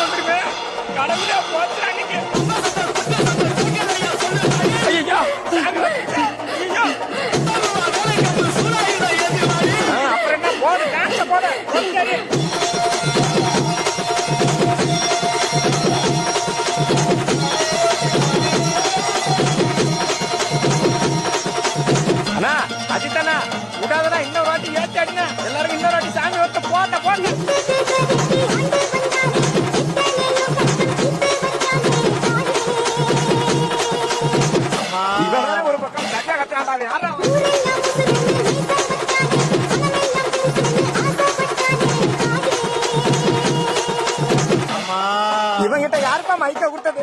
வந்துருமே கடவுளே போச்சு அன்னைக்கு ஐயா அண்ணா அஜித் அண்ணா விடாதடா இன்னும் இவங்கிட்ட யாருப்பா மைக்க கொடுத்தது?